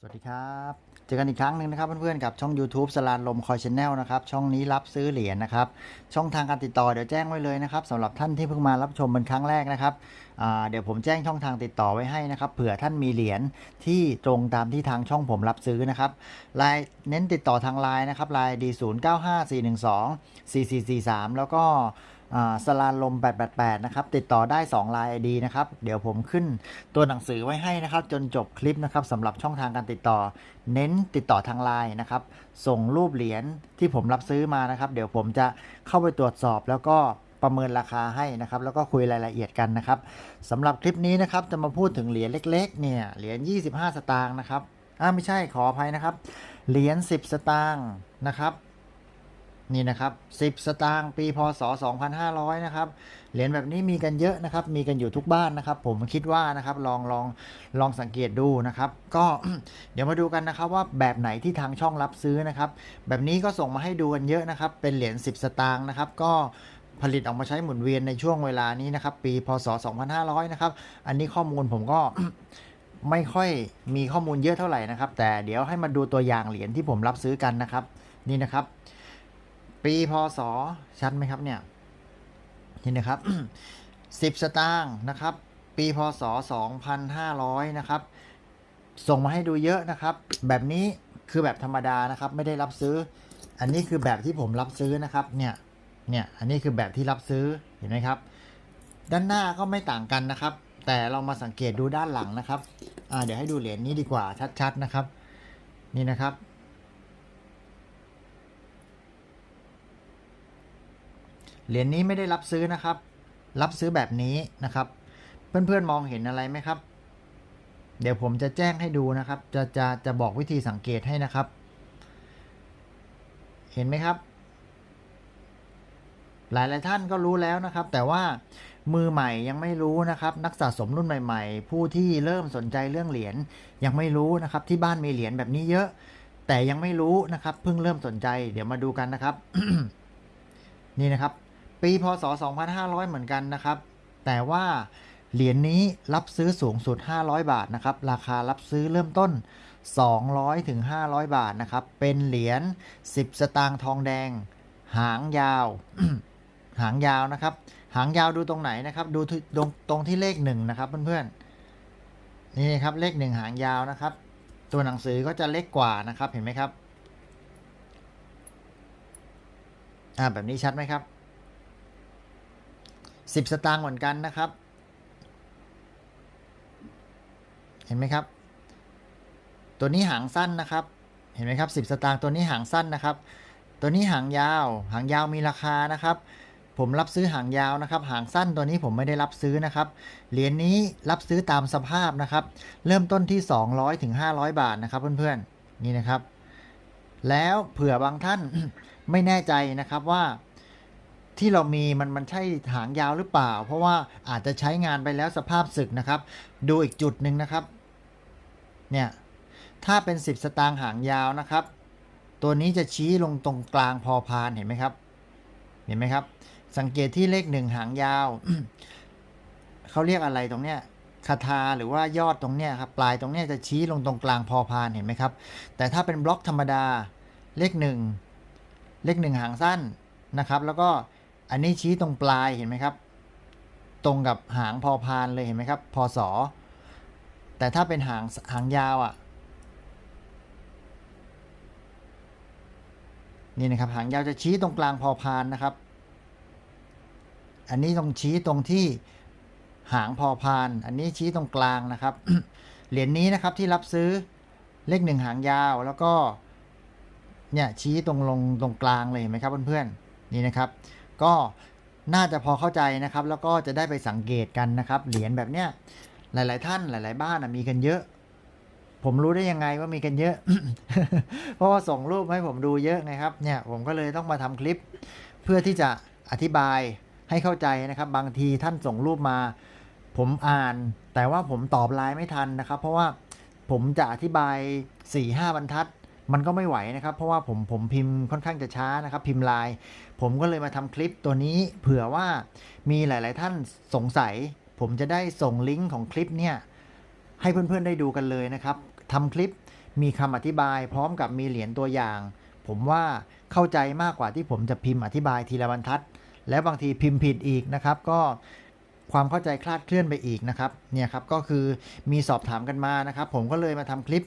สวัสดีครับ เจอกันอีกครั้งหนึ่งนะครับเพื่อนๆกับช่อง YouTube สลานลมคอยชแนลนะครับ ช่องนี้รับซื้อเหรียญนะครับ ช่องทางการติดต่อเดี๋ยวแจ้งไว้เลยนะครับสำหรับท่านที่เพิ่งมารับชมเป็นครั้งแรกนะครับเดี๋ยวผมแจ้งช่องทางติดต่อไว้ให้นะครับเผื่อท่านมีเหรียญที่ตรงตามที่ทางช่องผมรับซื้อนะครับไลน์เน้นติดต่อทางไลน์นะครับไลน์ดี0 9 5 4 1 2 4 4 4 3แล้วก็ สลานลม 888 นะครับ ติดต่อได้2 Line ID นะครับ เดี๋ยวผมขึ้นตัวหนังสือไว้ให้นะครับ จนจบคลิปนะครับสำหรับช่องทางการติดต่อ เน้นติดต่อทางไลน์นะครับ ส่งรูปเหรียญที่ผมรับซื้อมานะครับ เดี๋ยวผมจะเข้าไปตรวจสอบแล้วก็ประเมินราคาให้นะครับ แล้วก็คุยรายละเอียดกันนะครับสำหรับคลิปนี้นะครับจะมาพูดถึงเหรียญเล็ก ๆ เนี่ยเหรียญ 25 สตางค์นะครับอ่าไม่ใช่ขออภัยนะครับเหรียญ10 สตางค์นะครับ นี่นะครับ 10 สตางค์ปีพศ 2500 นะครับ เหรียญแบบนี้มีกันเยอะนะครับ มีกันอยู่ทุกบ้านนะครับ ผมคิดว่านะครับ ลองลองลองสังเกตดูนะครับ ก็เดี๋ยวมาดูกันนะครับว่าแบบไหนที่ทางช่องรับซื้อนะครับ แบบนี้ก็ส่งมาให้ดูกันเยอะนะครับ เป็นเหรียญ 10 สตางค์นะครับ ก็ผลิตออกมาใช้หมุนเวียนในช่วงเวลานี้นะครับ ปีพศ 2500 นะครับ อันนี้ข้อมูลผมก็ไม่ค่อยมีข้อมูลเยอะเท่าไหร่นะครับ แต่เดี๋ยวให้มาดูตัวอย่างเหรียญที่ผมรับซื้อกันนะครับ นี่นะครับ ปีพศชัดไหมครับเนี่ยนี่นะครับ10สตางค์นะครับ ปีพศ2500นะครับ ส่งมาให้ดูเยอะนะครับ แบบนี้คือแบบธรรมดานะครับ ไม่ได้รับซื้อ อันนี้คือแบบที่ผมรับซื้อนะครับ เนี่ยเนี่ยอันนี้คือแบบที่รับซื้อเห็นไหมครับ ด้านหน้าก็ไม่ต่างกันนะครับ แต่เรามาสังเกตดูด้านหลังนะครับเดี๋ยวให้ดูเหรียญนี้ดีกว่าชัดๆนะครับ นี่นะครับ เหรียญนี้ไม่ได้รับซื้อนะครับ รับซื้อแบบนี้นะครับ เพื่อนๆมองเห็นอะไรไหมครับ เดี๋ยวผมจะแจ้งให้ดูนะครับ จะจะจะบอกวิธีสังเกตให้นะครับ เห็นไหมครับ หลายหลายๆท่านก็รู้แล้วนะครับ แต่ว่ามือใหม่ยังไม่รู้นะครับ นักสะสมรุ่นใหม่ ๆ ผู้ที่เริ่มสนใจเรื่องเหรียญยังไม่รู้นะครับ ที่บ้านมีเหรียญแบบนี้เยอะ แต่ยังไม่รู้นะครับ เพิ่งเริ่มสนใจ เดี๋ยวมาดูกันนะครับ นี่นะครับ ปีพศ 2500 เหมือนกันนะครับ แต่ว่าเหรียญนี้รับซื้อสูงสุด 500 บาทนะครับ ราคารับซื้อเริ่มต้น 200ถึง500 บาทนะครับ เป็นเหรียญ 10 สตางค์ทองแดง หางยาว หางยาวนะครับ หางยาวดูตรงไหนนะครับ ดูตรงตรงที่เลขหนึ่งนะครับเพื่อนๆ นี่ครับเลขหนึ่งหางยาวนะครับ ตัวหนังสือก็จะเล็กกว่านะครับ เห็นไหมครับ อ่าแบบนี้ชัดไหมครับ สิบสตางค์เหมือนกันนะครับ เห็นไหมครับ ตัวนี้หางสั้นนะครับ เห็นไหมครับสิบสตางค์ตัวนี้หางสั้นนะครับ ตัวนี้หางยาว หางยาวมีราคานะครับ ผมรับซื้อหางยาวนะครับ หางสั้นตัวนี้ผมไม่ได้รับซื้อนะครับ เหรียญนี้รับซื้อตามสภาพนะครับ เริ่มต้นที่ 200ถึง500 บาทนะครับ เพื่อนๆ นี่นะครับ แล้วเผื่อบางท่านไม่แน่ใจนะครับว่า ที่เรามีมันมันใช่หางยาวหรือเปล่า เพราะว่าอาจจะใช้งานไปแล้วสภาพสึกนะครับ ดูอีกจุดหนึ่งนะครับ เนี่ยถ้าเป็น 10 สตางค์หางยาวนะครับ ตัวนี้จะชี้ลงตรงกลางพอพานเห็นไหมครับ เห็นไหมครับ สังเกตที่เลขหนึ่งหางยาวเขาเรียกอะไรตรงเนี้ยคาทาหรือว่ายอดตรงเนี้ยครับปลายตรงเนี้ยจะชี้ลงตรงกลางพอพานเห็นไหมครับ แต่ถ้าเป็นบล็อกธรรมดาเลขหนึ่งเลขหนึ่งหางสั้นนะครับ แล้วก็ อันนี้ชี้ตรงปลายเห็นไหมครับ ตรงกับหางพอพานเลยเห็นไหมครับ พศ แต่ถ้าเป็นหางหางยาวอะ นี่นะครับ หางยาวจะชี้ตรงกลางพอพานนะครับ อันนี้ตรงชี้ตรงที่หางพอพาน อันนี้ชี้ตรงกลางนะครับ เหรียญนี้นะครับที่รับซื้อเลขหนึ่งหางยาวแล้วก็เนี่ยชี้ตรงลงตรงกลางเลยเห็นไหมครับเพื่อนๆนี่นะครับ ก็น่าจะพอเข้าใจนะครับ แล้วก็จะได้ไปสังเกตกันนะครับ เหรียญแบบเนี้ยหลาย ๆ ท่านหลาย ๆ บ้านมีกันเยอะ ผมรู้ได้ยังไงว่ามีกันเยอะ เพราะว่าส่งรูปให้ผมดูเยอะไงครับ เนี่ยผมก็เลยต้องมาทำคลิป เพื่อที่จะอธิบายให้เข้าใจนะครับ บางทีท่านส่งรูปมา ผมอ่าน แต่ว่าผมตอบไลน์ไม่ทันนะครับ เพราะว่าผมจะอธิบาย4ี่ห้าบรรทัด มันก็ไม่ไหวนะครับ เพราะว่าผมผมพิมพ์ค่อนข้างจะช้านะครับ พิมพ์ลน์ผมก็เลยมาทำคลิปตัวนี้ เผื่อว่ามีหลาย ๆ ท่านสงสัย ผมจะได้ส่งลิงก์ของคลิปเนี่ยให้เพื่อน ๆ ได้ดูกันเลยนะครับทำคลิปมีคำอธิบาย พร้อมกับมีเหรียญตัวอย่าง ผมว่าเข้าใจมากกว่าที่ผมจะพิมพ์อธิบายทีละบรรทัด แล้วบางทีพิมพ์ผิดอีกนะครับ ก็ความเข้าใจคลาดเคลื่อนไปอีกนะครับเนี่ยครับก็คือมีสอบถามกันมานะครับ ผมก็เลยมาทำคลิป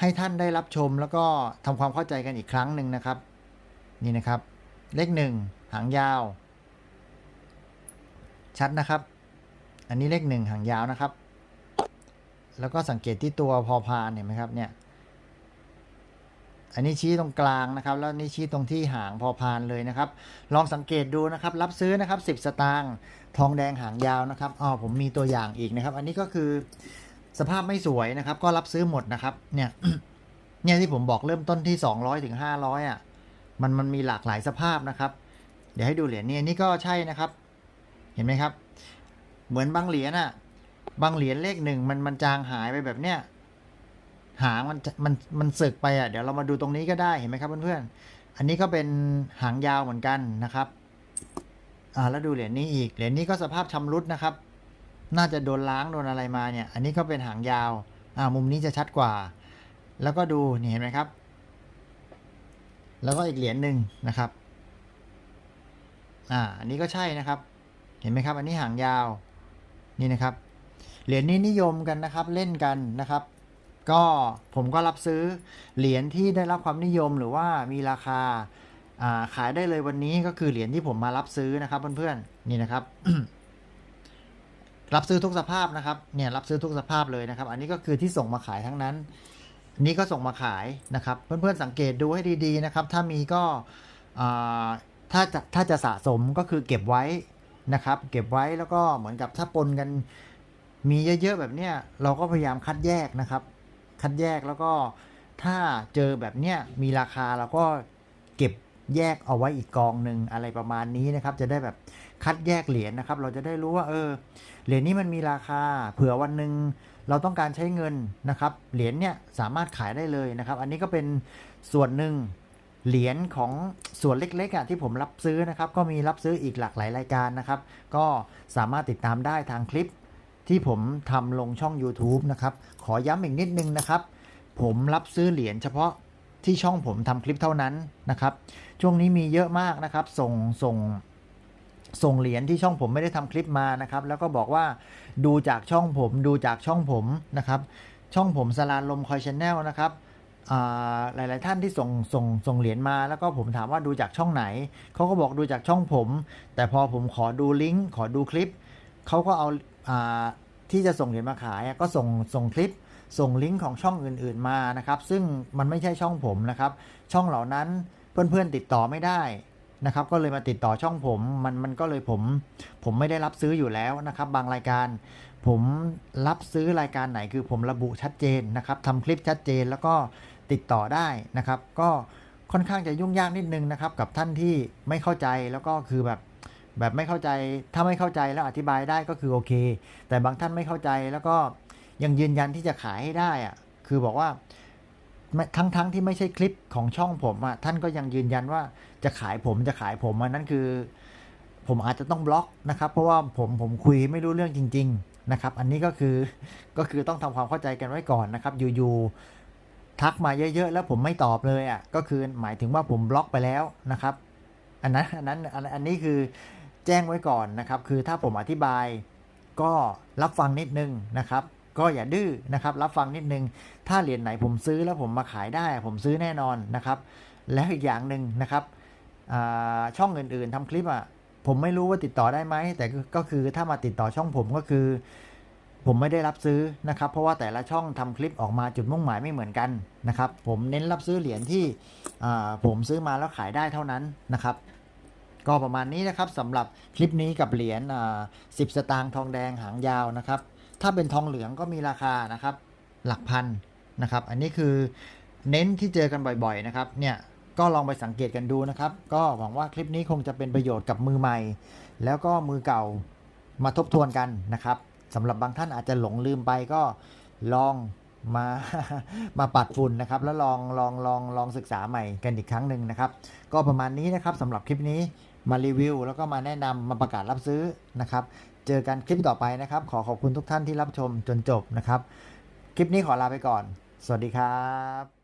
ให้ท่านได้รับชมแล้วก็ทำความเข้าใจกันอีกครั้งหนึ่งนะครับ นี่นะครับ เลขหนึ่งหางยาว ชัดนะครับ อันนี้เลขหนึ่งหางยาวนะครับ แล้วก็สังเกตที่ตัวพอพานเห็นไหมครับเนี่ยอันนี้ชี้ตรงกลางนะครับ แล้วนี่ชี้ตรงที่หางพอพานเลยนะครับ ลองสังเกตดูนะครับ รับซื้อนะครับ 10 สตางค์ทองแดงหางยาวนะครับอ๋อผมมีตัวอย่างอีกนะครับ อันนี้ก็คือ สภาพไม่สวยนะครับ ก็รับซื้อหมดนะครับ เนี่ย เนี่ยที่ผมบอกเริ่มต้นที่ 200ถึง500อะ มันมันมีหลากหลายสภาพนะครับ เดี๋ยวให้ดูเหรียญนี้อันนี้ก็ใช่นะครับ เห็นไหมครับ เหมือนบางเหรียญอะ บางเหรียญเลขหนึ่งมันมันจางหายไปแบบเนี้ย หางมันมันมันสึกไปอะ เดี๋ยวเรามาดูตรงนี้ก็ได้เห็นไหมครับเพื่อนๆ อันนี้ก็เป็นหางยาวเหมือนกันนะครับ อ่าแล้วดูเหรียญนี้อีก เหรียญนี้ก็สภาพชำรุดนะครับ น่าจะโดนล้างโดนอะไรมาเนี่ย อันนี้ก็เป็นหางยาวอ่ามุมนี้จะชัดกว่า แล้วก็ดูนี่เห็นไหมครับ แล้วก็อีกเหรียญหนึ่งนะครับอ่าอันนี้ก็ใช่นะครับ เห็นไหมครับ อันนี้หางยาวนี่นะครับ เหรียญนี้นิยมกันนะครับ เล่นกันนะครับ ก็ผมก็รับซื้อเหรียญที่ได้รับความนิยมหรือว่ามีราคาอ่าขายได้เลยวันนี้ก็คือเหรียญที่ผมมารับซื้อนะครับเพื่อนๆนี่นะครับ รับซื้อทุกสภาพนะครับ เนี่ยรับซื้อทุกสภาพเลยนะครับ อันนี้ก็คือที่ส่งมาขายทั้งนั้น นี้ก็ส่งมาขายนะครับ เพื่อนๆสังเกตดูให้ดีๆนะครับ ถ้ามีก็ถ้าจะถ้าจะสะสมก็คือเก็บไว้นะครับ เก็บไว้แล้วก็เหมือนกับถ้าปนกันมีเยอะๆแบบเนี้ยเราก็พยายามคัดแยกนะครับ คัดแยกแล้วก็ถ้าเจอแบบเนี้ยมีราคาเราก็เก็บแยกเอาไว้อีกกองหนึ่งอะไรประมาณนี้นะครับ จะได้แบบ คัดแยกเหรียญนะครับ เราจะได้รู้ว่าเออเหรียญนี้มันมีราคา เผื่อวันหนึ่งเราต้องการใช้เงินนะครับ เหรียญเนี่ยสามารถขายได้เลยนะครับ อันนี้ก็เป็นส่วนหนึ่งเหรียญของส่วนเล็กๆอะที่ผมรับซื้อนะครับ ก็มีรับซื้ออีกหลากหลายรายการนะครับ ก็สามารถติดตามได้ทางคลิปที่ผมทำลงช่อง YouTube นะครับ ขอย้ำอีกนิดนึงนะครับ ผมรับซื้อเหรียญเฉพาะที่ช่องผมทำคลิปเท่านั้นนะครับ ช่วงนี้มีเยอะมากนะครับ ส่งส่ง ส่งเหรียญที่ช่องผมไม่ได้ทำคลิปมานะครับ แล้วก็บอกว่าดูจากช่องผมดูจากช่องผมนะครับ ช่องผมสลานลมคอยชแนลนะครับอ่าหลาย ๆ ท่านที่ส่งส่งส่งเหรียญมา แล้วก็ผมถามว่าดูจากช่องไหน เขาก็บอกดูจากช่องผม แต่พอผมขอดูลิงก์ขอดูคลิป เขาก็เอาอาที่จะส่งเหรียญมาขายก็ส่งส่งคลิป ส่งลิงก์ของช่องอื่น ๆ มานะครับ ซึ่งมันไม่ใช่ช่องผมนะครับ ช่องเหล่านั้นเพื่อน ๆ ติดต่อไม่ได้ นะครับก็เลยมาติดต่อช่องผมมันมันก็เลยผมผมไม่ได้รับซื้ออยู่แล้วนะครับ บางรายการ ผมรับซื้อรายการไหนคือผมระบุชัดเจนนะครับทำคลิปชัดเจนแล้วก็ติดต่อได้นะครับ ก็ค่อนข้างจะยุ่งยากนิดนึงนะครับ กับท่านที่ไม่เข้าใจแล้วก็คือแบบแบบไม่เข้าใจถ้าไม่เข้าใจแล้วอธิบายได้ก็คือโอเค แต่บางท่านไม่เข้าใจแล้วก็ยังยืนยันที่จะขายให้ได้อะคือบอกว่า ทั้งทั้งที่ไม่ใช่คลิปของช่องผมอะท่านก็ยังยืนยันว่าจะขายผมจะขายผมอันนั้นคือ ผมอาจจะต้องบล็อกนะครับ เพราะว่าผมผมคุยไม่รู้เรื่องจริง ๆนะครับ อันนี้ก็คือก็คือต้องทำความเข้าใจกันไว้ก่อนนะครับอยู่ๆทักมาเยอะ ๆ แล้วผมไม่ตอบเลยอะก็คือหมายถึงว่าผมบล็อกไปแล้วนะครับ อันนั้นอันนั้นอันนี้คือแจ้งไว้ก่อนนะครับ คือถ้าผมอธิบายก็รับฟังนิดนึงนะครับ ก็อย่าดื้อนะครับรับฟังนิดนึง ถ้าเหรียญไหนผมซื้อแล้วผมมาขายได้ผมซื้อแน่นอนนะครับ แล้วอีกอย่างหนึ่งนะครับช่องอื่นๆทำคลิปอะผมไม่รู้ว่าติดต่อได้ไหมแต่ก็คือถ้ามาติดต่อช่องผมก็คือ ผมไม่ได้รับซื้อนะครับ เพราะว่าแต่ละช่องทำคลิปออกมาจุดมุ่งหมายไม่เหมือนกันนะครับ ผมเน้นรับซื้อเหรียญที่ผมซื้อมาแล้วขายได้เท่านั้นนะครับก็ประมาณนี้นะครับสำหรับคลิปนี้กับเหรียญสิบสตางค์ทองแดงหางยาวนะครับ ถ้าเป็นทองเหลืองก็มีราคานะครับ หลักพันนะครับ อันนี้คือเน้นที่เจอกันบ่อยๆนะครับ เนี่ยก็ลองไปสังเกตกันดูนะครับ ก็หวังว่าคลิปนี้คงจะเป็นประโยชน์กับมือใหม่ แล้วก็มือเก่ามาทบทวนกันนะครับสำหรับบางท่านอาจจะหลงลืมไปก็ลองมามาปัดฝุ่นนะครับ แล้วลองลองลองลองศึกษาใหม่กันอีกครั้งหนึ่งนะครับ ก็ประมาณนี้นะครับสำหรับคลิปนี้มารีวิว แล้วก็มาแนะนำมาประกาศรับซื้อนะครับ เจอกันคลิปต่อไปนะครับ ขอขอบคุณทุกท่านที่รับชมจนจบนะครับ คลิปนี้ขอลาไปก่อน สวัสดีครับ